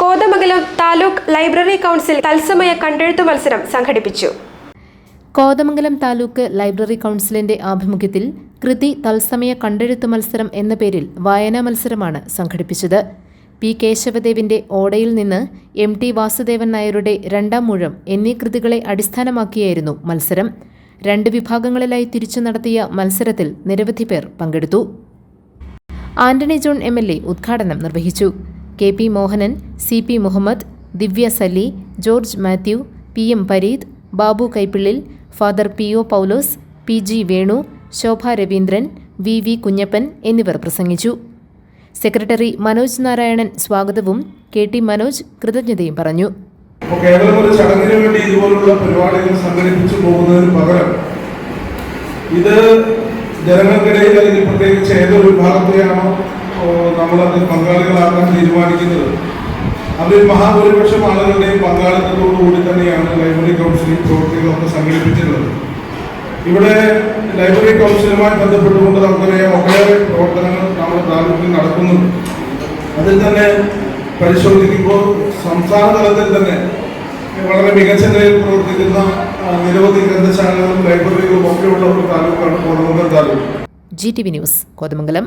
Kothamangalam taluk library council തത്സമയ കണ്ടെഴുത്തു മത്സരം സംഘടിപ്പിച്ചു. കോതമംഗലം താലൂക്ക് ലൈബ്രറി കൗൺസിലിന്റെ ആഭിമുഖ്യത്തിൽ കൃതി തത്സമയ കണ്ടെഴുത്ത് മത്സരം എന്ന പേരിൽ വായനാ മത്സരമാണ് സംഘടിപ്പിച്ചത്. പി കേശവദേവിന്റെ ഓടയിൽ നിന്ന് എം ടി വാസുദേവൻ നായരുടെ രണ്ടാം മുഴം എന്നീ കൃതികളെ അടിസ്ഥാനമാക്കിയായിരുന്നു മത്സരം. രണ്ട് വിഭാഗങ്ങളിലായി തിരിച്ചു നടത്തിയ മത്സരത്തിൽ നിരവധി പേർ പങ്കെടുത്തു. Antony John M L A ഉദ്ഘാടനം നിർവഹിച്ചു. K P Mohanan C P Muhammad Divya Sali George Mathew P M Pareed Babu Kaippillil father P O Paulose P G Venu Shobha Raveendran V V Kunjappan എന്നിവർ പ്രസംഗിച്ചു. Secretary Manoj Narayanan സ്വാഗതവും K T Manoj കൃതജ്ഞതയും പറഞ്ഞു. കേവലം ഒരു ചടങ്ങിന് വേണ്ടി ഇതുപോലുള്ള പരിപാടികൾ സംഘടിപ്പിച്ചു പോകുന്നതിന് പകരം ഇത് ജനങ്ങൾക്കിടയിൽ അല്ലെങ്കിൽ പ്രത്യേകിച്ച് ഏതൊരു വിഭാഗത്തെയാണോ നമ്മളത് പങ്കാളികളാക്കാൻ തീരുമാനിക്കുന്നത്. അതിൽ മഹാഭൂരിപക്ഷം ആളുകളുടെയും പങ്കാളിത്തത്തോടുകൂടി തന്നെയാണ് ലൈബ്രറി കൗൺസിലിംഗ് പ്രവർത്തികളൊക്കെ സംഘടിപ്പിച്ചിട്ടുള്ളത്. ഇവിടെ ലൈബ്രറി കൗൺസിലുമായി ബന്ധപ്പെട്ടുകൊണ്ട് നമുക്കറിയാം ഒട്ടേറെ പ്രവർത്തനങ്ങൾ നമ്മുടെ താലൂക്കിൽ നടക്കുന്നുണ്ട്. അതിൽ തന്നെ പരിശോധിക്കുമ്പോൾ സംസ്ഥാന തലത്തിൽ തന്നെ വളരെ മികച്ച നിലയിൽ പ്രവർത്തിക്കുന്ന നിരവധി ഗ്രന്ഥശാലകളും ലൈബ്രറികളും ഒക്കെയുള്ള ഒരു താലൂക്കാണ് Kothamangalam taluk. G T V news Kothamangalam.